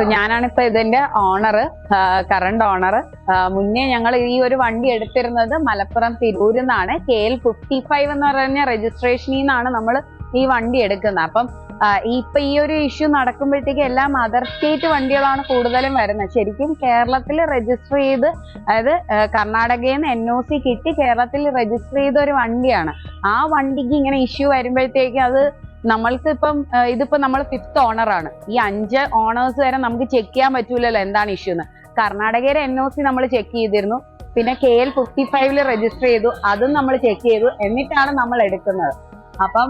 So ഞാനാണ് ഇപ്പൊ ഇതിന്റെ ഓണർ കറണ്ട് ഓണർ മുന്നേ ഞങ്ങൾ ഈ ഒരു വണ്ടി എടുത്തിരുന്നത് മലപ്പുറം തിരൂരിൽ നിന്നാണ്. കെ എൽ ഫിഫ്റ്റി ഫൈവ് എന്ന് പറഞ്ഞ രജിസ്ട്രേഷനിൽ നിന്നാണ് നമ്മൾ ഈ വണ്ടി എടുക്കുന്നത്. അപ്പം ഇപ്പൊ ഈ ഒരു ഇഷ്യൂ നടക്കുമ്പോഴത്തേക്ക് എല്ലാ അതർ സ്റ്റേറ്റ് വണ്ടികളാണ് കൂടുതലും വരുന്നത്. ശരിക്കും കേരളത്തിൽ രജിസ്റ്റർ ചെയ്ത് അതായത് കർണാടകയിൽ നിന്ന് എൻ ഒ സി കിട്ടി കേരളത്തിൽ രജിസ്റ്റർ ചെയ്ത ഒരു വണ്ടിയാണ്. ആ വണ്ടിക്ക് ഇങ്ങനെ ഇഷ്യൂ വരുമ്പോഴത്തേക്ക് അത് നമ്മൾക്ക് ഇപ്പം ഇതിപ്പോ നമ്മൾ ഫിഫ്ത്ത് ആണ്. ഈ അഞ്ച് ഓണേഴ്സ് വരെ നമുക്ക് ചെക്ക് ചെയ്യാൻ പറ്റൂലല്ലോ എന്താണ് ഇഷ്യൂ എന്ന് കർണാടകയിലെ എൻ ഒ സി നമ്മൾ ചെക്ക് ചെയ്തിരുന്നു. പിന്നെ കെ എൽ ഫിഫ്റ്റി ഫൈവിൽ രജിസ്റ്റർ ചെയ്തു. അതും നമ്മൾ ചെക്ക് ചെയ്തു. എന്നിട്ടാണ് നമ്മൾ എടുക്കുന്നത്. അപ്പം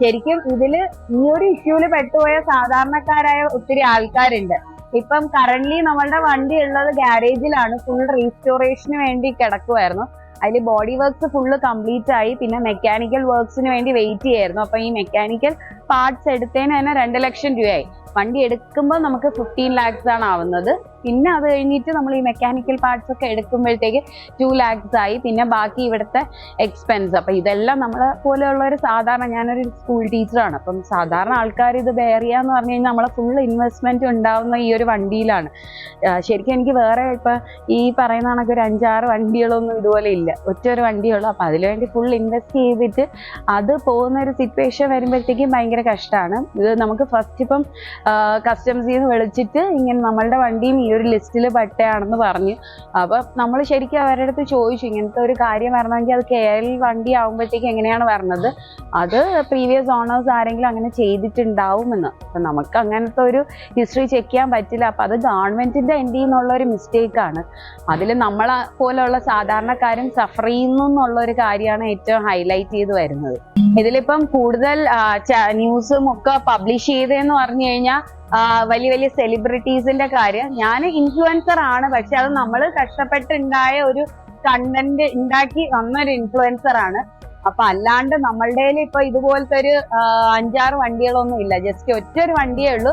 ശരിക്കും ഇതിൽ ഈ ഒരു ഇഷ്യൂൽ പെട്ടുപോയ സാധാരണക്കാരായ ഒത്തിരി ആൾക്കാരുണ്ട്. ഇപ്പം കറന്റ് നമ്മളുടെ വണ്ടി ഉള്ളത് ഗാരേജിലാണ് ഫുൾ റീസ്റ്റോറേഷന് വേണ്ടി കിടക്കുമായിരുന്നു അതിൽ ബോഡി വർക്ക്സ് ഫുള്ള് കംപ്ലീറ്റ് ആയി. പിന്നെ മെക്കാനിക്കൽ വർക്ക്സിന് വേണ്ടി വെയിറ്റ് ചെയ്യായിരുന്നു. അപ്പൊ ഈ മെക്കാനിക്കൽ പാർട്സ് എടുത്തതിന് തന്നെ രണ്ട് ലക്ഷം രൂപയായി. വണ്ടി എടുക്കുമ്പോൾ നമുക്ക് ഫിഫ്റ്റീൻ ലാക്സ് ആണ് ആവുന്നത്. പിന്നെ അത് കഴിഞ്ഞിട്ട് നമ്മൾ ഈ മെക്കാനിക്കൽ പാർട്സ് ഒക്കെ എടുക്കുമ്പോഴത്തേക്ക് ടു ലാക്സ് ആയി. പിന്നെ ബാക്കി ഇവിടുത്തെ എക്സ്പെൻസ് അപ്പൊ ഇതെല്ലാം നമ്മളെ പോലെയുള്ള ഒരു സാധാരണ ഞാനൊരു സ്കൂൾ ടീച്ചറാണ് അപ്പം സാധാരണ ആൾക്കാർ ഇത് ബെയർ ചെയ്യാന്ന് പറഞ്ഞു കഴിഞ്ഞാൽ നമ്മളെ ഫുൾ ഇൻവെസ്റ്റ്മെന്റ് ഉണ്ടാവുന്ന ഈ ഒരു വണ്ടിയിലാണ്. ശരിക്കും എനിക്ക് വേറെ ഇപ്പൊ ഈ പറയുന്ന കണക്ക് ഒരു അഞ്ചാറ് വണ്ടികളൊന്നും ഇതുപോലെ ഇല്ല. ഒറ്റ ഒരു വണ്ടിയുള്ളൂ. അപ്പൊ അതിനുവേണ്ടി ഫുൾ ഇൻവെസ്റ്റ് ചെയ്തിട്ട് അത് പോകുന്ന ഒരു സിറ്റുവേഷൻ വരുമ്പോഴത്തേക്കും ഭയങ്കര കഷ്ടമാണ് ഇത് നമുക്ക് ഫസ്റ്റ് ഇപ്പം കസ്റ്റംസിൽ നിന്ന് വിളിച്ചിട്ട് ഇങ്ങനെ നമ്മളുടെ വണ്ടിയും ഈ ഒരു ലിസ്റ്റിൽ പെട്ടയാണെന്ന് പറഞ്ഞു. അപ്പൊ നമ്മൾ ശരിക്കും അവരുടെ അടുത്ത് ചോദിച്ചു ഇങ്ങനത്തെ ഒരു കാര്യം വരണമെങ്കിൽ അത് കെ എൽ വണ്ടി ആകുമ്പോഴത്തേക്ക് എങ്ങനെയാണ് വരണത്? അത് പ്രീവിയസ് ഓണേഴ്സ് ആരെങ്കിലും അങ്ങനെ ചെയ്തിട്ടുണ്ടാവുമെന്ന്. അപ്പൊ നമുക്ക് അങ്ങനത്തെ ഒരു ഹിസ്റ്ററി ചെക്ക് ചെയ്യാൻ പറ്റില്ല. അപ്പൊ അത് ഗവൺമെന്റിന്റെ എൻഡിൽ നിന്നുള്ള ഒരു മിസ്റ്റേക്ക് ആണ്. അതിൽ നമ്മളെ പോലെയുള്ള സാധാരണക്കാരും സഫർ ചെയ്യുന്നു എന്നുള്ള ഒരു കാര്യമാണ് ഏറ്റവും ഹൈലൈറ്റ് ചെയ്ത് വരുന്നത്. ഇതിലിപ്പം കൂടുതൽ ന്യൂസും ഒക്കെ പബ്ലിഷ് ചെയ്തതെന്ന് പറഞ്ഞു കഴിഞ്ഞാൽ വലിയ വലിയ സെലിബ്രിറ്റീസിന്റെ കാര്യം. ഞാൻ ഇൻഫ്ലുവൻസർ ആണ് പക്ഷെ അത് നമ്മൾ കഷ്ടപ്പെട്ടുണ്ടായ ഒരു കണ്ടന്റ് ഉണ്ടാക്കി വന്ന ഒരു ഇൻഫ്ലുവൻസർ ആണ്. അപ്പൊ അല്ലാണ്ട് നമ്മളുടെ ഇപ്പൊ ഇതുപോലത്തെ ഒരു അഞ്ചാറ് വണ്ടികളൊന്നും ഇല്ല. ജസ്റ്റ് ഒറ്റ ഒരു വണ്ടിയേ ഉള്ളൂ.